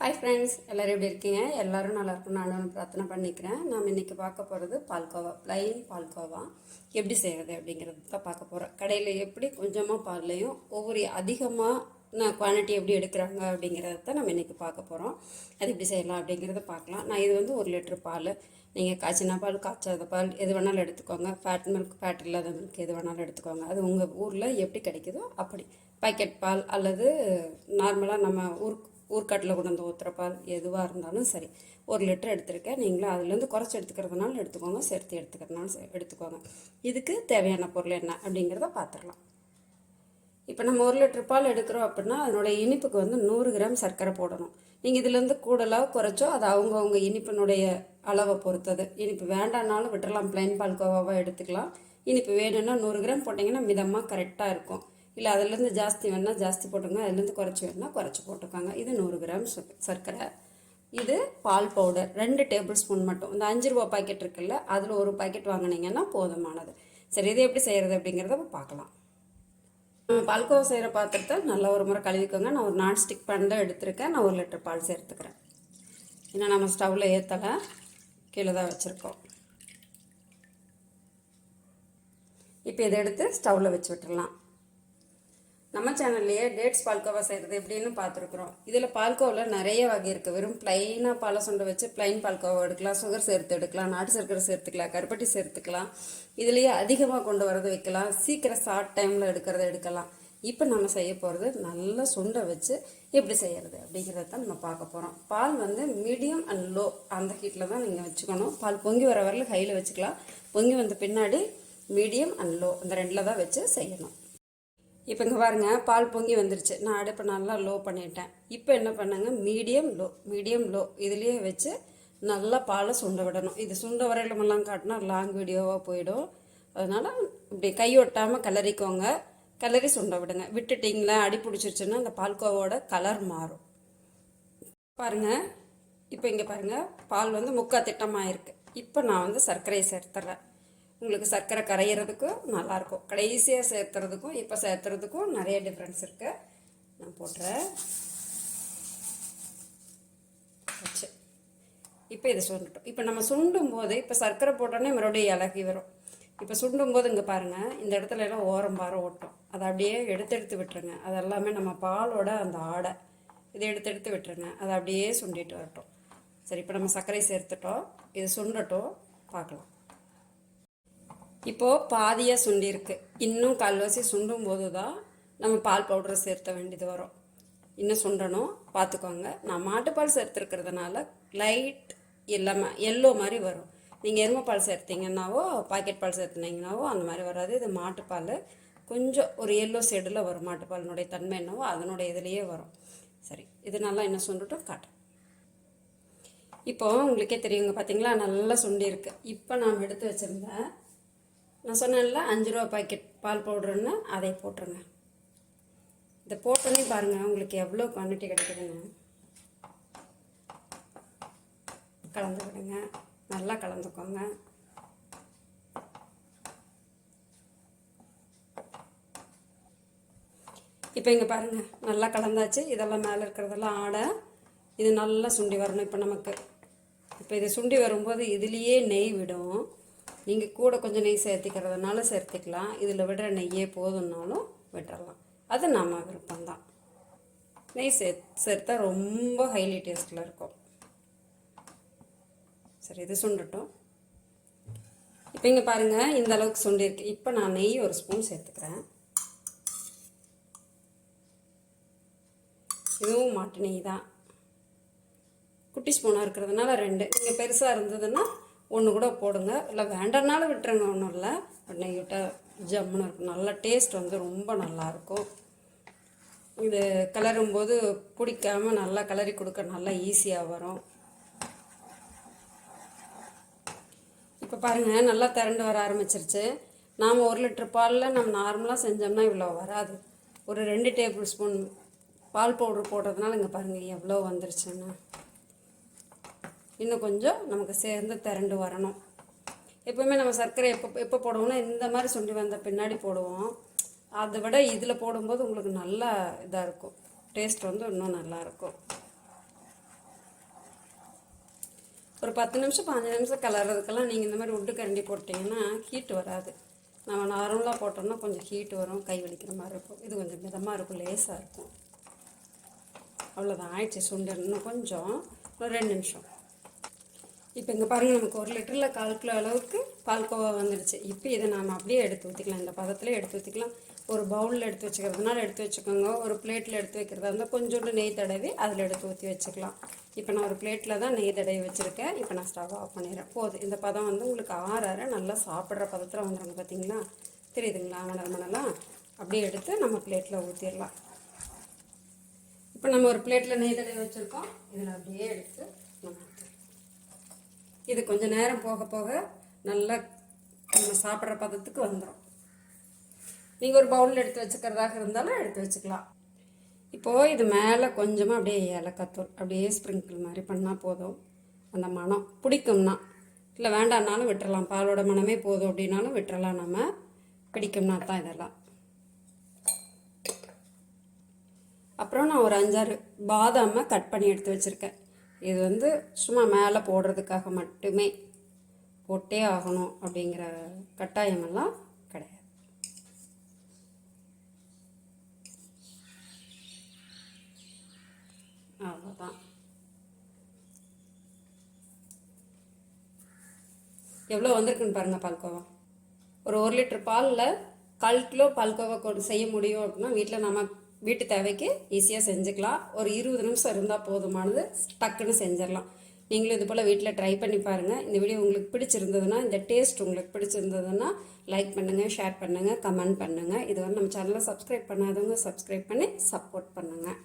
Hi friends எல்லோரும் எப்படி இருக்கீங்க? எல்லோரும் நல்லா இருக்கும்னு நான் பிரார்த்தனை பண்ணிக்கிறேன். நாம் இன்றைக்கி பார்க்க போகிறது பால்கோவா ப்ளைன் பால்கோவா. எப்படி செய்கிறது அப்படிங்கிறது தான் பார்க்க போகிறோம் கடையில் எப்படி கொஞ்சமாக பால்லையும் ஒவ்வொரு அதிகமாக நான் குவான்டிட்டி எப்படி எடுக்கிறாங்க அப்படிங்கிறத தான் நம்ம இன்றைக்கி பார்க்க போகிறோம் அது எப்படி செய்யலாம் அப்படிங்கிறத பார்க்கலாம். நான் இது வந்து ஒரு லிட்டர் பால். நீங்கள் காய்ச்சினா பால் காய்ச்சாத பால் எது வேணாலும் எடுத்துக்கோங்க. ஃபேட் மில்க் ஃபேட் இல்லாத மில்க் எது வேணாலும் எடுத்துக்கோங்க. அது உங்கள் ஊரில் எப்படி கிடைக்குதோ அப்படி. பாக்கெட் பால் அல்லது நார்மலாக நம்ம ஊருக்கு ஊர்க்காட்டில் கொண்டு வந்து ஊற்றுற பால் எதுவாக இருந்தாலும் சரி ஒரு லிட்டர் எடுத்திருக்கேன். நீங்களும் அதுலேருந்து குறைச்சி எடுத்துக்கிறதுனால எடுத்துக்கோங்க சேர்த்து எடுத்துக்கிறதுனாலும் எடுத்துக்கோங்க. இதுக்கு தேவையான பொருள் என்ன அப்படிங்கிறத பார்த்துடலாம். இப்போ நம்ம ஒரு லிட்டர் பால் எடுக்கிறோம் அப்படின்னா அதனுடைய இனிப்புக்கு வந்து நூறு கிராம் சர்க்கரை போடணும். நீங்கள் இதுலேருந்து கூடலாக குறைச்சோ அது அவங்கவுங்க இனிப்பினுடைய அளவை பொறுத்தது. இனிப்பு வேண்டானாலும் விட்டுறலாம். பிளைன் பால் கோவாவாக எடுத்துக்கலாம். இனிப்பு வேணும்னா நூறு கிராம் போட்டிங்கன்னா மிதமாக கரெக்டாக இருக்கும். இல்லை அதுலேருந்து ஜாஸ்தி வேணால் ஜாஸ்தி போட்டுக்கோங்க அதுலேருந்து குறைச்சி வேணால் குறைச்சி போட்டுக்கோங்க. இது நூறு கிராம் சர்க்கரை. இது பால் பவுடர். ரெண்டு டேபிள் ஸ்பூன் மட்டும். இந்த அஞ்சு ரூபா பாக்கெட் இருக்குல்ல அதில் ஒரு பாக்கெட் வாங்கினீங்கன்னா போதுமானது. சரி இது எப்படி செய்கிறது அப்படிங்கிறத பார்க்கலாம் பால்கோவா செய்கிற பாத்திரத்தை நல்லா ஒரு முறை கழுவிக்கோங்க. நான் ஒரு நான்ஸ்டிக் பேன் தான் எடுத்திருக்கேன். நான் ஒரு லிட்டர் பால் சேர்த்துக்கிறேன். ஏன்னா நம்ம ஸ்டவ்வில் ஏற்றலை கீழே தான் வச்சுருக்கோம். இப்போ இதை எடுத்து ஸ்டவ்வில் வச்சு விட்டுடலாம் நம்ம சேனல்லையே டேட்ஸ் பால்கோவா செய்கிறது எப்படின்னு பார்த்துருக்குறோம். இதில் பால்கோவில் நிறைய வகை இருக்குது வெறும் ப்ளைனாக பாலை சுண்டை வச்சு ப்ளைன் பால்கோவா எடுக்கலாம். சுகர் சேர்த்து எடுக்கலாம். நாட்டு சர்க்கரை சேர்த்துக்கலாம் கருப்பட்டி சேர்த்துக்கலாம் இதுலேயே அதிகமாக கொண்டு வரது வைக்கலாம். சீக்கிரம் ஷார்ட் டைமில் எடுக்கிறத எடுக்கலாம். இப்போ நம்ம செய்ய போகிறது நல்ல சுண்டை வச்சு எப்படி செய்கிறது அப்படிங்கிறத தான் நம்ம பார்க்க போகிறோம் பால் வந்து மீடியம் அண்ட் லோ அந்த ஹீட்டில் தான் நீங்கள் வச்சுக்கணும். பால் பொங்கி வர வரல கையில் வச்சுக்கலாம். பொங்கி வந்த பின்னாடி மீடியம் அண்ட் லோ அந்த ரெண்டில் தான் வச்சு செய்யணும். இப்போ இங்கே பாருங்கள் பால் பொங்கி வந்துருச்சு. நான் அடுப்பை நல்லா லோ பண்ணிட்டேன். இப்போ என்ன பண்ணுங்க மீடியம் லோ மீடியம் லோ. இதுலேயே வச்சு நல்லா பாலை சுண்ட விடணும். இது சுண்ட வரையிலமெல்லாம் காட்டினா லாங் வீடியோவாக போயிடும். அதனால் இப்படி கை ஒட்டாமல் கிளறிக்கோங்க கிளறி சுண்ட விடுங்க. விட்டுட்டிங்களா அடி பிடிச்சிருச்சுன்னா அந்த பால்கோவோட கலர் மாறும். பாருங்கள் இப்போ இங்கே பாருங்கள் பால் வந்து முக்கா திட்டமாக இருக்குது இப்போ நான் வந்து சர்க்கரையை சேர்த்துறேன். உங்களுக்கு சர்க்கரை கரையிறதுக்கும் நல்லாயிருக்கும். கடைசியாக சேர்த்துறதுக்கும் இப்போ சேர்த்துறதுக்கும் நிறைய டிஃப்ரென்ஸ் இருக்குது நான் போட்டுறேன். வச்சு. இப்போ இதை சுண்டட்டும். இப்போ நம்ம சுண்டும் போது இப்போ சர்க்கரை போட்டோன்னே மறுபடியும் இலகி வரும். இப்போ சுண்டும் போது இங்கே பாருங்கள் இந்த இடத்துல எல்லாம் ஓரம் பாரம் ஓட்டும். அதை அப்படியே எடுத்து எடுத்து விட்டுருங்க. அது எல்லாமே நம்ம பாலோட அந்த ஆடை. இதை எடுத்து எடுத்து விட்டுருங்க. அதை அப்படியே சுண்டிட்டு வரட்டும். சரி இப்போ நம்ம சர்க்கரை சேர்த்துட்டோம். இது சுண்டட்டும். பார்க்கலாம். இப்போது பாதியாக சுண்டிருக்கு. இன்னும் கால்வாசி சுண்டும் போது தான் நம்ம பால் பவுடரை சேர்த்த வேண்டியது வரும். இன்னும் சுண்டணும். பார்த்துக்கோங்க. நான் மாட்டுப்பால் சேர்த்துருக்கிறதுனால லைட் எல்லாமே எல்லோ மாதிரி வரும். நீங்கள் எருமை பால் சேர்த்தீங்கன்னாவோ பாக்கெட் பால் சேர்த்துனீங்கன்னாவோ அந்த மாதிரி வராது. இது மாட்டுப்பால் கொஞ்சம் ஒரு எல்லோ ஷேடில் வரும் மாட்டுப்பாலினுடைய தன்மை என்னவோ அதனுடைய இதுலேயே வரும். சரி இது நல்லா என்ன சுண்டுட்டும் காட்டும். இப்போது உங்களுக்கே தெரியுங்க பார்த்தீங்களா நல்லா சுண்டி இருக்கு இப்போ நாம் எடுத்து வச்சுருந்தேன். நான் சொன்னேன்ல அஞ்சு ரூபா பாக்கெட் பால் பவுடருன்னு அதை போட்டுருங்க. இதை போட்டோன்னே பாருங்கள் உங்களுக்கு எவ்வளோ குவான்டிட்டி கிடைக்குதுங்க கலந்து விடுங்க. நல்லா கலந்துக்கோங்க. இப்போ இங்கே பாருங்கள் நல்லா கலந்தாச்சு. இதெல்லாம் மேலே இருக்கிறதெல்லாம் ஆடை. இது நல்லா சுண்டி வரணும் இப்போ நமக்கு. இப்போ இது சுண்டி வரும்போது இதுலேயே நெய் விடும். நீங்கள் கூட கொஞ்சம் நெய் சேர்த்திக்கிறதுனால சேர்த்துக்கலாம். இதில் விடுற நெய்யே போதும்னாலும் விட்டுறலாம். அது நம்ம விருப்பம்தான். நெய் சே சேர்த்தா ரொம்ப ஹைலி டேஸ்ட்டில் இருக்கும். சரி இது சுண்டட்டும். இப்போ இங்கே பாருங்கள் இந்த அளவுக்கு சுண்டிருக்கு இப்போ நான் நெய் ஒரு ஸ்பூன் சேர்த்துக்கிறேன். இதுவும் மாட்டு நெய் தான் குட்டி ஸ்பூனாக இருக்கிறதுனால ரெண்டு. நீங்கள் பெருசாக இருந்ததுன்னா ஒன்று கூட போடுங்க. இல்லை வேண்டாம்னாலும் விட்டுருங்க ஒன்றும் இல்லை. நெய் விட்டால் ஜம்முன்னு இருக்கும் நல்ல டேஸ்ட் வந்து ரொம்ப நல்லாயிருக்கும் இது கிளறும்போது பிடிக்காமல் நல்லா கிளறி கொடுக்க நல்லா ஈஸியாக வரும். இப்போ பாருங்கள் நல்லா திரண்டு வர ஆரம்பிச்சிருச்சு. நாம் ஒரு லிட்டர் பாலில் நம்ம நார்மலாக செஞ்சோம்னா இவ்வளோ வராது. ஒரு ரெண்டு டேபிள் ஸ்பூன் பால் பவுடர் போடுறதுனால இங்கே பாருங்கள் எவ்வளோ வந்துருச்சுன்னு. இன்னும் கொஞ்சம் நமக்கு சேர்ந்து திரண்டு வரணும். எப்போவுமே நம்ம சர்க்கரை எப்போ எப்போ போடுவோம்னா இந்த மாதிரி சுண்டி வந்த பின்னாடி போடுவோம். அதை விட இதில் போடும்போது உங்களுக்கு நல்லா இதாக இருக்கும். டேஸ்ட் வந்து இன்னும் நல்லாயிருக்கும் ஒரு பத்து நிமிஷம் பாஞ்சு நிமிஷம் கலர்றதுக்கெல்லாம் நீங்கள் இந்த மாதிரி உட்டு கரண்டி போட்டிங்கன்னா ஹீட் வராது. நம்ம நார்மலாக போட்டோம்னா கொஞ்சம் ஹீட் வரும் கை வலிக்கிற மாதிரி இருக்கும். இது கொஞ்சம் மிதமாக இருக்கும் லேசாக இருக்கும். அவ்வளோதான் ஆயிடுச்சு சுண்டல். இன்னும் கொஞ்சம் ஒரு ரெண்டு நிமிஷம். இப்போ இங்கே பாருங்கள் நமக்கு ஒரு லிட்டரில் கால் கிலோ அளவுக்கு பால்கோவா வந்துடுச்சு. இப்போ இதை நாம் அப்படியே எடுத்து ஊற்றிக்கலாம் இந்த பதத்தில் எடுத்து ஊற்றிக்கலாம் ஒரு பவுலில் எடுத்து வச்சுக்கிறதுனால எடுத்து வச்சுக்கோங்க. ஒரு பிளேட்டில் எடுத்து வைக்கிறதா இருந்தால் கொஞ்சோண்டு நெய் தடவி அதில் எடுத்து ஊற்றி வச்சுக்கலாம். இப்போ நான் ஒரு பிளேட்டில் தான் நெய் தடவி வச்சுருக்கேன். இப்போ நான் ஸ்டவ் ஆஃப் பண்ணிடுறேன். போதும். இந்த பதம் வந்து உங்களுக்கு ஆற ஆற நல்லா சாப்பிட்ற பதத்தில் வந்துடுங்க பார்த்தீங்களா தெரியுதுங்களா? மணல் மணலாம் அப்படியே எடுத்து நம்ம பிளேட்டில் ஊற்றிடலாம் இப்போ நம்ம ஒரு பிளேட்டில் நெய் தடவி வச்சுருக்கோம். இதில் அப்படியே எடுத்து நம்ம இது கொஞ்சம் நேரம் போக போக நல்லா நம்ம சாப்பிட்ற பதத்துக்கு வந்துடும் நீங்கள் ஒரு பவுலில் எடுத்து வச்சுக்கிறதாக இருந்தாலும் எடுத்து வச்சுக்கலாம். இப்போது இது மேலே கொஞ்சமாக அப்படியே ஏலக்காத்தூள் அப்படியே ஸ்ப்ரிங்கிள் மாதிரி பண்ணால் போதும். அந்த மனம் பிடிக்கும்னா இல்லை வேண்டாம்னாலும் விட்டுறலாம். பாலோட மனமே போதும் அப்படின்னாலும் விட்டுறலாம். நம்ம பிடிக்கும்னா தான் இதெல்லாம். அப்புறம் நான் ஒரு அஞ்சாறு பாதாமை கட் பண்ணி எடுத்து வச்சுருக்கேன். இது வந்து சும்மா மேலே போடுறதுக்காக மட்டுமே போட்டே ஆகணும் அப்படிங்கிற கட்டாயமெல்லாம் கிடையாது. அவ்வளோதான் எவ்வளோ வந்திருக்குன்னு பாருங்கள் பால்கோவா. ஒரு ஒரு லிட்டர் பாலில் கால் கிலோ பால்கோவா செய்ய முடியும் அப்படின்னா வீட்டில் நம்ம வீட்டு தேவைக்கு ஈஸியாக செஞ்சுக்கலாம். ஒரு இருபது நிமிஷம் இருந்தால் போதுமானது டக்குன்னு செஞ்சிடலாம். நீங்களும் இது போல் வீட்டில் ட்ரை பண்ணி பாருங்கள் இந்த வீடியோ உங்களுக்கு பிடிச்சிருந்ததுன்னா இந்த டேஸ்ட் உங்களுக்கு பிடிச்சிருந்ததுன்னா லைக் பண்ணுங்கள் ஷேர் பண்ணுங்கள் கமெண்ட் பண்ணுங்கள் இதுவரை நம்ம சேனலை சப்ஸ்கிரைப் பண்ணாதவங்க சப்ஸ்கிரைப் பண்ணி சப்போர்ட் பண்ணுங்கள்